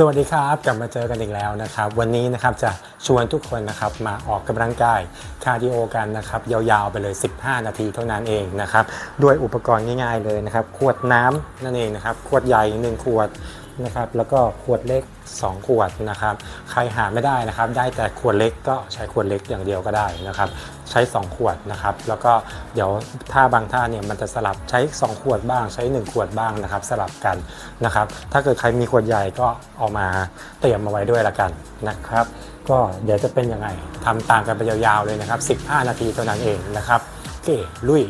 สวัสดีครับกลับมาเจอกันอีกแล้วนะครับ วันนี้นะครับจะชวนทุกคนนะครับมาออกกำลังกายคาร์ดิโอกันนะครับยาวๆไปเลย 15 นาทีเท่านั้นเองนะครับด้วยอุปกรณ์ง่ายๆเลยนะครับขวดน้ำนั่นเองนะครับขวดใหญ่1ขวด นะครับแล้วก็ขวดเล็ก 2 ขวดนะครับใครหาไม่ได้นะครับ ได้แต่ขวดเล็กก็ใช้ขวดเล็กอย่างเดียวก็ได้นะครับ ใช้ 2 ขวดนะครับ แล้วก็เดี๋ยวท่าบางท่าเนี่ยมันจะสลับใช้ 2 ขวดบ้าง ใช้ 1 ขวดบ้างนะครับ สลับกันนะครับ ถ้าเกิดใครมีขวดใหญ่ก็เอามาเตรียมมาไว้ด้วยละกันนะครับ ก็เดี๋ยวจะเป็นยังไงทำตามกันไปยาวๆเลยนะครับ 15 นาทีเท่านั้นเองนะครับโอเคลุย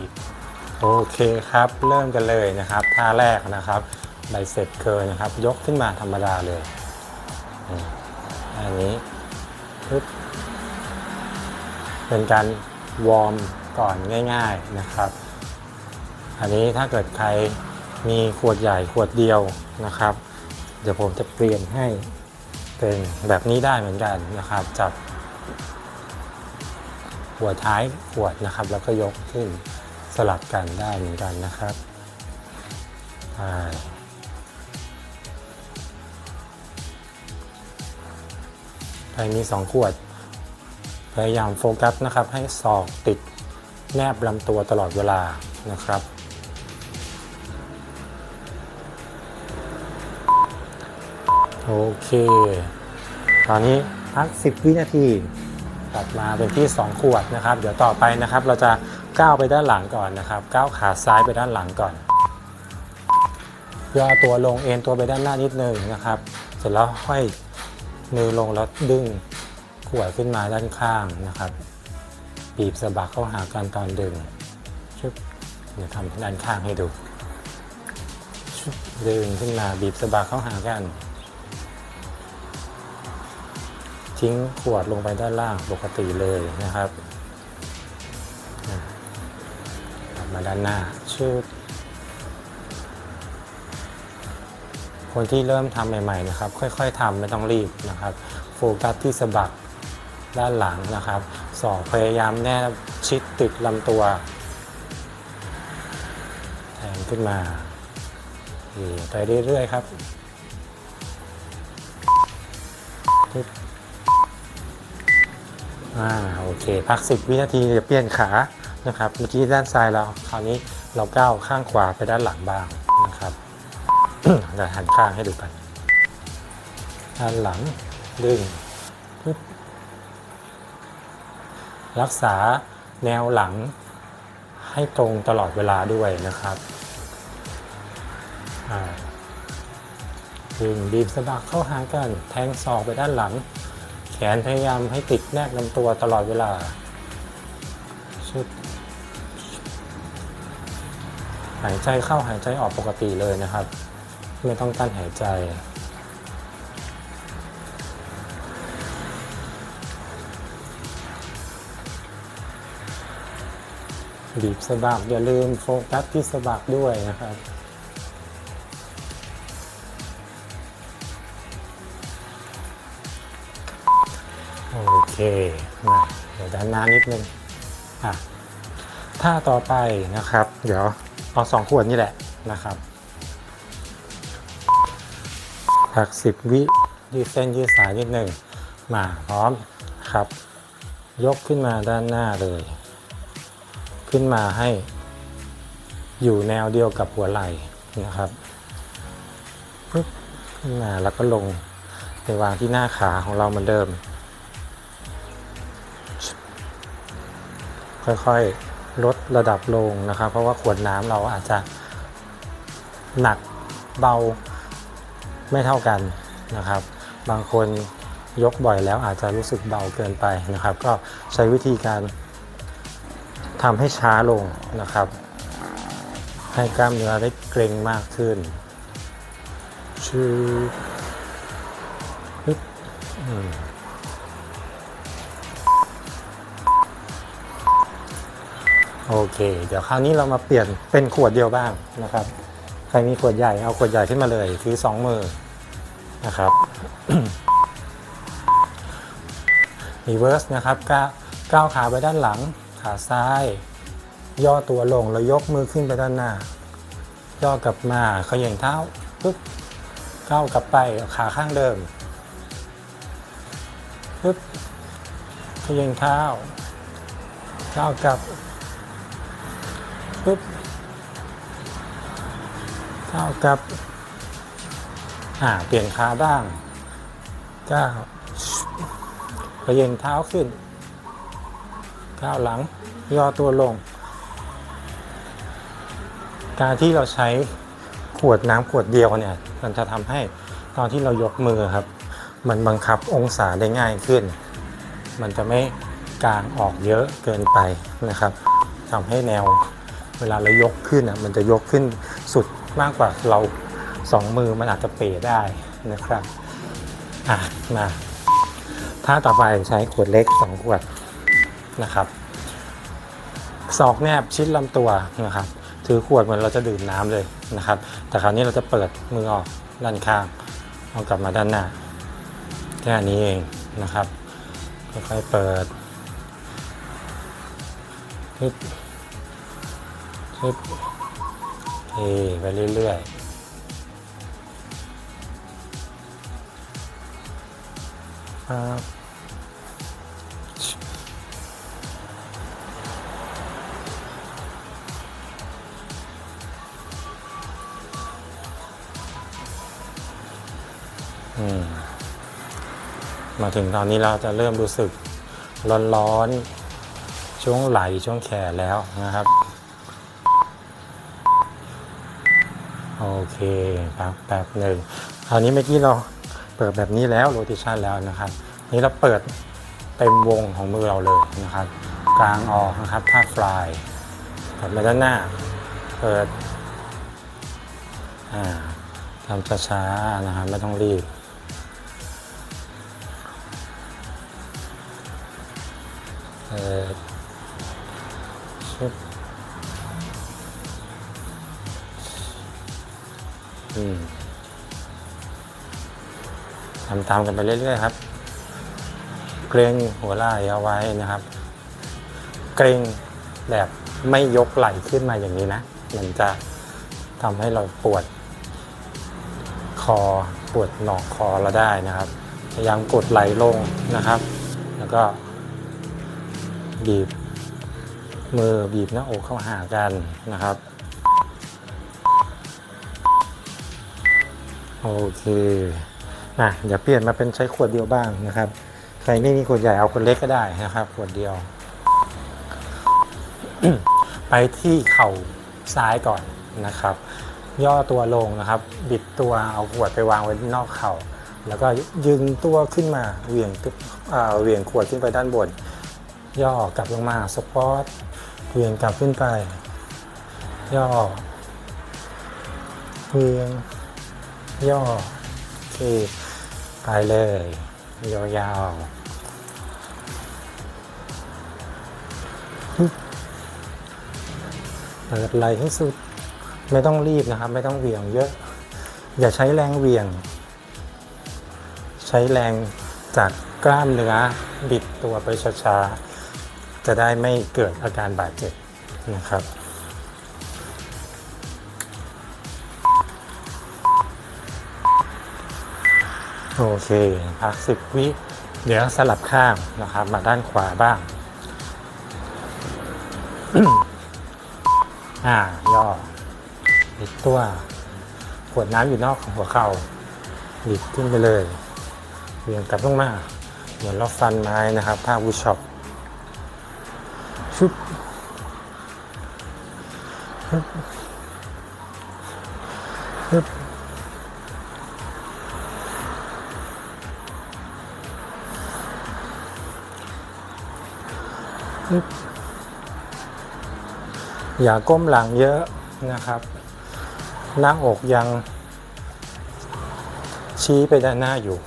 โอเคครับ เริ่มกันเลยนะครับท่าแรกนะครับ ไบเซ็ปเคิร์นะครับ ยกขึ้นมาธรรมดาเลยอันนี้ปึ๊บเป็นการวอร์มก่อนง่าย ๆนะครับ อันนี้ถ้าเกิดใครมีขวดใหญ่ขวดเดียวนะครับ เดี๋ยวผมจะเปลี่ยนให้เป็นแบบนี้ได้เหมือนกันนะครับจับหัวท้ายขวดนะครับ แล้วก็ยกขึ้นสลับกันได้เหมือนกันนะครับใช่ ใครมี 2 ขวด พยายามโฟกัสนะครับ ให้ศอกติดแนบลำตัวตลอดเวลานะครับ โอเค ตอนนี้พัก 10 วินาทีกลับมาเป็นที่ 2 ขวดนะครับ เดี๋ยวต่อไปนะครับ เราจะก้าวไปด้านหลังก่อนนะครับ ก้าวขาซ้ายไปด้านหลังก่อนย่อตัวลงเอ็นตัวไปด้านหน้านิดนึงนะครับ เสร็จแล้วห้อย มือลงแล้วดึงขวดขึ้นมาด้านข้างนะครับ บีบสะบักเข้าหากันตอนดึงชึบเดี๋ยวทำด้านข้างให้ดูชึบดึงขึ้นมาบีบสะบักเข้าหากัน ทิ้งขวดลงไปด้านล่างปกติเลยนะครับ มาด้านหน้าชืด คนที่เริ่มทำใหม่ๆนะครับ ค่อยๆทำไม่ต้องรีบนะครับ โฟกัสที่สะบักด้านหลังนะครับสองพยายามแนบชิดติดลำตัวแทงขึ้นมาไปเรื่อยๆครับอ่าโอเค พัก 10 วินาทีเดี๋ยวเปลี่ยนขานะครับ เมื่อกี้ด้านซ้ายแล้วคราวนี้เราก้าวข้างขวาไปด้านหลังบ้าง นะครับเดี๋ยวหันข้างให้ดูกันด้านหลังดึงปึ๊บรักษาแนวหลังให้ตรงตลอดเวลาด้วยนะครับดึงบีบสะบักเข้าหากัน แทงศอกไปด้านหลัง แขนพยายามให้ติดแนบลำตัวตลอดเวลาชึบหายใจเข้าหายใจออกปกติเลยนะครับ ไม่ต้องกั้นหายใจ บีบสะบักอย่าลืมโฟกัสที่สะบักด้วยนะครับโอเคมาเดี๋ยวด้านหน้านิดนึงอะท่าต่อไปนะครับ เดี๋ยวเอาสองขวดนี่แหละนะครับ พักสิบวิยืดเส้นยืดสายนิดหนึ่งมาพร้อมครับ ยกขึ้นมาด้านหน้าเลย ขึ้นมาให้ อยู่แนวเดียวกับหัวไหล่นะครับปึ๊บขึ้นมาแล้วก็ลงไปวางที่หน้าขาของเราเหมือนเดิม ค่อยๆลดระดับลงนะครับ เพราะว่าขวดน้ำเราอาจจะหนักเบา ไม่เท่ากันนะครับ บางคนยกบ่อยแล้วอาจจะรู้สึกเบาเกินไปนะครับ ก็ใช้วิธีการทำให้ช้าลงนะครับ ให้กล้ามเนื้อได้เกร็งมากขึ้นชื่อโอเค เดี๋ยวคราวนี้เรามาเปลี่ยนเป็นขวดเดียวบ้างนะครับ ใครมีขวดใหญ่เอาขวดใหญ่ขึ้นมาเลย ถือสองมือนะครับรีเวิร์สนะครับก้าวก้าวขาไปด้านหลัง ขาซ้าย ย่อตัวลงแล้วยกมือขึ้นไปด้านหน้า ย่อกลับมาเขย่งเท้าปึ๊บก้าวกลับไปขาข้างเดิมปึ๊บเขย่งเท้าก้าวกลับปึ๊บ เก้ากับ อ่า เปลี่ยนขาบ้างก้าวเย่งเท้าขึ้นก้าวหลัง ย่อตัวลง การที่เราใช้ขวดน้ำขวดเดียวเนี่ย มันจะทำให้ตอนที่เรายกมือครับ มันบังคับองศาได้ง่ายขึ้น มันจะไม่กางออกเยอะเกินไปนะครับทำให้แนวเวลาเรายกขึ้นอะมันจะยกขึ้นสุด มากกว่าเราสองมือมันอาจจะเป๋ได้นะครับอะมาท่าต่อไปใช้ขวดเล็กสองขวดนะครับศอกแนบชิดลำตัวนะครับ ถือขวดเหมือนเราจะดื่มน้ำเลยนะครับ แต่คราวนี้เราจะเปิดมือออกด้านข้างเอากลับมาด้านหน้าแค่นี้เองนะครับค่อยๆเปิดฮึบฮึบ เทไปเรื่อยๆครับอืมมาถึงตอนนี้เราจะเริ่มรู้สึกร้อนๆช่วงไหล่ช่วงแขนแล้วนะครับ โอเคครับแป๊บหนึ่งคราวนี้เมื่อกี้เราเปิดแบบนี้แล้วโรติชันแล้วนะครับนี่เราเปิดเต็มวงของมือเราเลยนะครับ กลางออกนะครับท่าฟลายกลับมาด้านหน้า เปิดอ่าทำช้าๆนะครับไม่ต้องรีบเปิด ทำตามกันไปเรื่อยๆครับ เกรงหัวไหล่เอาไว้นะครับ เกรงแบบไม่ยกไหล่ขึ้นมาอย่างนี้นะ มันจะทำให้เราปวด คอปวดหนอกคอเราได้นะครับ พยายามกดไหลลงนะครับ แล้วก็บีบมือบีบหน้าอกเข้าหากันนะครับ โอเคนะเดี๋ยวเปลี่ยนมาเป็นใช้ขวดเดียวบ้างนะครับ ใครไม่มีขวดใหญ่เอาขวดเล็กก็ได้นะครับ ขวดเดียว ไปที่เข่าซ้ายก่อนนะครับ ย่อตัวลงนะครับ บิดตัวเอาขวดไปวางไว้นอกเข่า แล้วก็ยึงตัวขึ้นมาเหวี่ยงเหวี่ยงขวดขึ้นไปด้านบน ย่อกลับลงมาสปอร์ตเหวี่ยงกลับขึ้นไป ย่อเหวี่ยง ย่อโอเคไปเลย ยาวๆเปิดไหลให้สุด ไม่ต้องรีบนะครับ ไม่ต้องเหวี่ยงเยอะ อย่าใช้แรงเหวี่ยง ใช้แรงจากกล้ามเนื้อบิดตัวไปช้าๆ จะได้ไม่เกิดอาการบาดเจ็บนะครับ โอเคพักสิบวิเดี๋ยวสลับข้างนะครับ มาด้านขวาบ้าง อ่าย่อบิดตัวขวดน้ำอยู่นอกของหัวเข่าบิดขึ้นไปเลยเวียงกลับลงมาเหมือนเราฟันไม้นะครับท่าวูช็อปชุบ อย่าก้มหลังเยอะนะครับหน้าอกยังชี้ไปด้านหน้าอยู่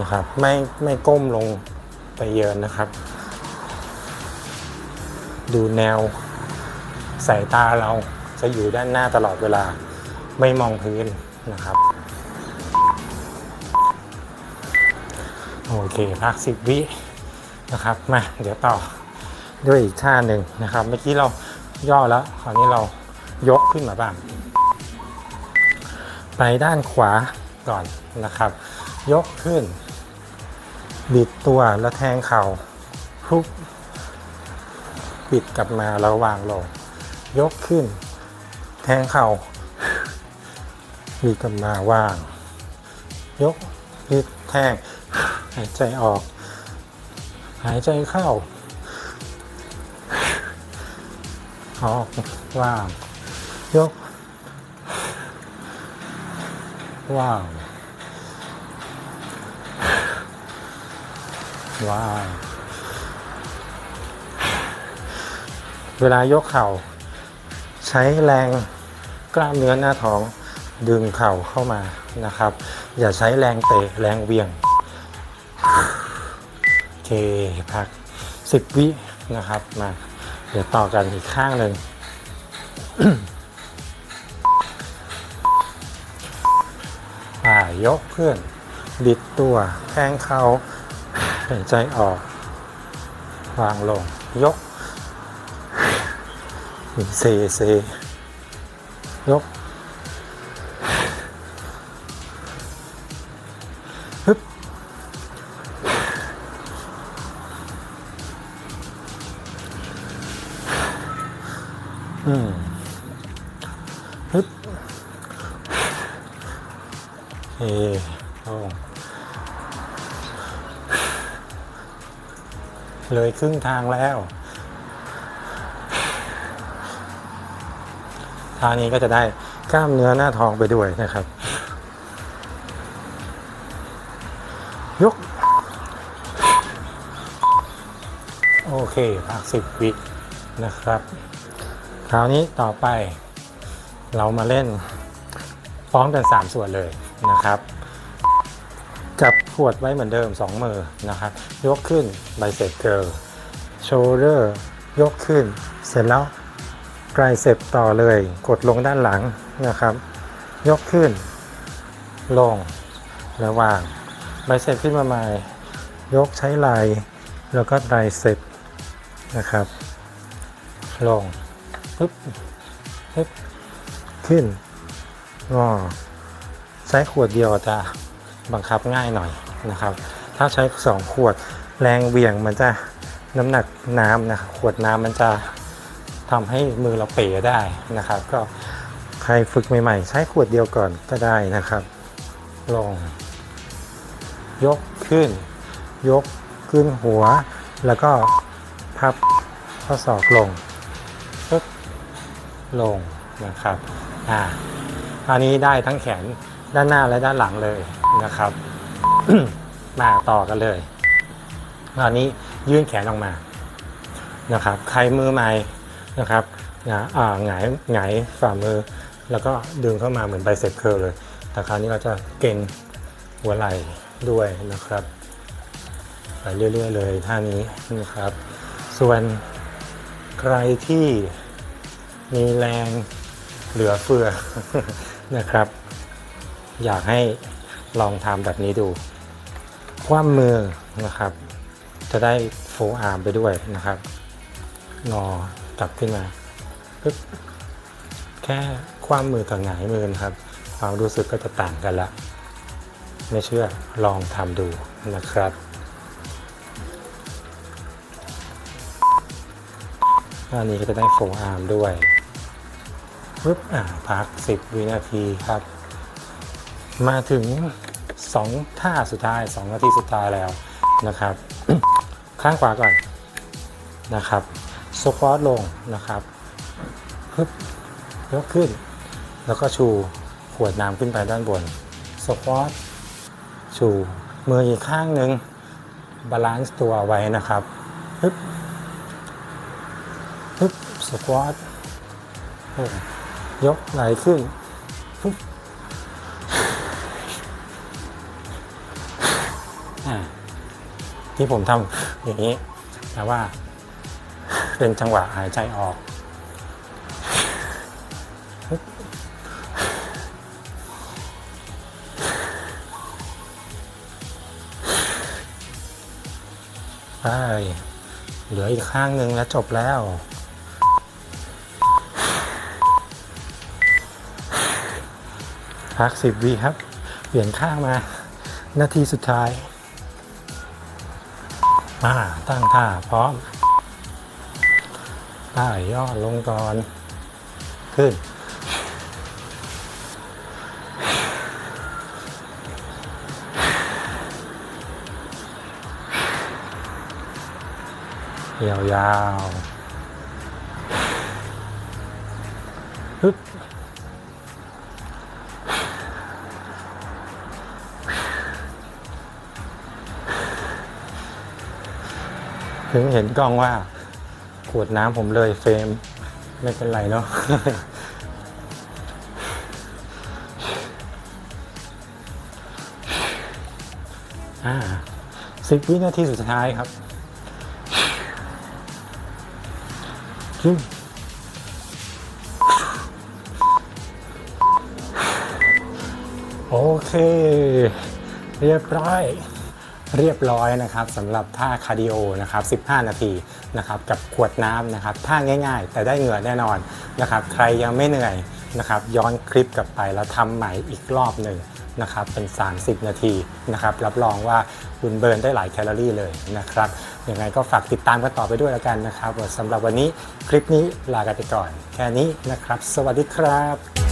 นะครับ ไม่ไม่ก้มลงไปเยอะนะครับ ดูแนวสายตาเราจะอยู่ด้านหน้าตลอดเวลา ไม่มองพื้นนะครับ โอเคพักสิบวิ นะครับมาเดี๋ยวต่อด้วยอีกท่าหนึ่งนะครับ เมื่อกี้เราย่อแล้วคราวนี้เรายกขึ้นมาบ้าง ไปด้านขวาก่อนนะครับ ยกขึ้น บิดตัวแล้วแทงเข่าพุกบิดกลับมาแล้ววางลง ยกขึ้น แทงเข่าบิดกลับมาวาง ยกบิดแทงหายใจออก หายใจเข้าออกว่างยกว่างว่างเวลายกเข่า ใช้แรงกล้ามเนื้อหน้าท้องดึงเข่าเข้ามานะครับ อย่าใช้แรงเตะแรงเวียง เคพัก10วินะครับมาเดี๋ยวต่อกันอีกข้างหนึ่งอ่ายกขึ้นบิดตัวแทงเข่าหายใจออก วางลง ยกเซเซยก ฮึบเอลงเลยครึ่งทางแล้วท่านี้ก็จะได้กล้ามเนื้อหน้าท้องไปด้วยนะครับ ยก โอเคพักสิบวินะครับ คราวนี้ต่อไปเรามาเล่นพร้อมกัน 3 ส่วนเลยนะครับ จับขวดไว้เหมือนเดิม 2 มือนะครับ ยกขึ้นไบเซปเกิลโชเดอร์ยกขึ้น เสร็จแล้วไกรเซปต่อเลย กดลงด้านหลังนะครับ ยกขึ้น ลงแล้ววางไบเซปขึ้นมาใหม่ ยกใช้ไหล่แล้วก็ไตรเซปนะครับ ลง ปึ๊บปึ๊บขึ้นงอใช้ขวดเดียวจะบังคับง่ายหน่อยนะครับ ถ้าใช้ 2 ขวดแรงเวี่ยงมันจะน้ำหนักน้ำนะครับขวดน้ำมันจะทำให้มือเราเป๋ได้นะครับ ก็ใครฝึกใหม่ๆ ใช้ขวดเดียวก่อนก็ได้นะครับ ลง ยกขึ้น ยกขึ้นหัว แล้วก็พับข้อศอกลง ลงนะครับอ่าอันนี้ได้ทั้งแขนด้านหน้าและด้านหลังเลยนะครับ มาต่อกันเลยอันนี้ยื่นแขนออกมานะครับ ใครมือใหม่นะครับหงายอ่าหงายหงายฝ่ามือ แล้วก็ดึงเข้ามาเหมือนไบเซ็ปเคิลเลย แต่คราวนี้เราจะเก่งหัวไหล่ด้วยนะครับ ไปเรื่อยๆเลยท่านี้นะครับ ส่วนใครที่ มีแรงเหลือเฟือนะครับ อยากให้ลองทำแบบนี้ดูคว่ำมือนะครับ จะได้โฟร์อาร์มไปด้วยนะครับงอกลับขึ้นมาปึ๊บแค่คว้ามือกับหงายมือนะครับ ความรู้สึกก็จะต่างกันละ ไม่เชื่อลองทำดูนะครับอันนี้ก็จะได้โฟร์อาร์มด้วย ปึ๊บอ่าพัก 10 วินาทีครับ มาถึง 2 ท่าสุดท้าย 2 นาทีสุดท้ายแล้วนะครับ ข้างขวาก่อนนะครับสควอตลงนะครับฮึบยกขึ้น แล้วก็ชูขวดน้ำขึ้นไปด้านบนสควอตชูมืออีกข้างหนึ่งบาลานซ์ตัวไว้นะครับฮึบฮึบสควอต ยกไหลขึ้นฮึบอ่าที่ผมทำอย่างนี้แต่ว่า เป็นจังหวะหายใจออก ไป เหลืออีกข้างหนึ่งแล้วจบแล้ว พักสิบวิครับ เปลี่ยนข้างมา นาทีสุดท้าย มาตั้งท่าพร้อมได้ย่อลงก่อน ขึ้น ยาวๆฮึบ ถึงเห็นกล้องว่าขวดน้ำผมเลยเฟรมไม่เป็นไรเนาะสิบวินาทีสุดท้ายครับขึ้นโอเค เรียบร้อย เรียบร้อยนะครับสำหรับท่าคาร์ดิโอนะครับ 15 นาทีนะครับกับขวดน้ำนะครับท่าง่ายๆ แต่ได้เหงื่อแน่นอนนะครับใครยังไม่เหนื่อยนะครับย้อนคลิปกลับไปแล้วทำใหม่อีกรอบหนึ่งนะครับเป็น 30 นาทีนะครับรับรองว่าคุณเบิร์นได้หลายแคลอรี่เลยนะครับยังไงก็ฝากติดตามกันต่อไปด้วยแล้วกันนะครับสำหรับวันนี้คลิปนี้ลากันไปก่อน แค่นี้นะครับ สวัสดีครับ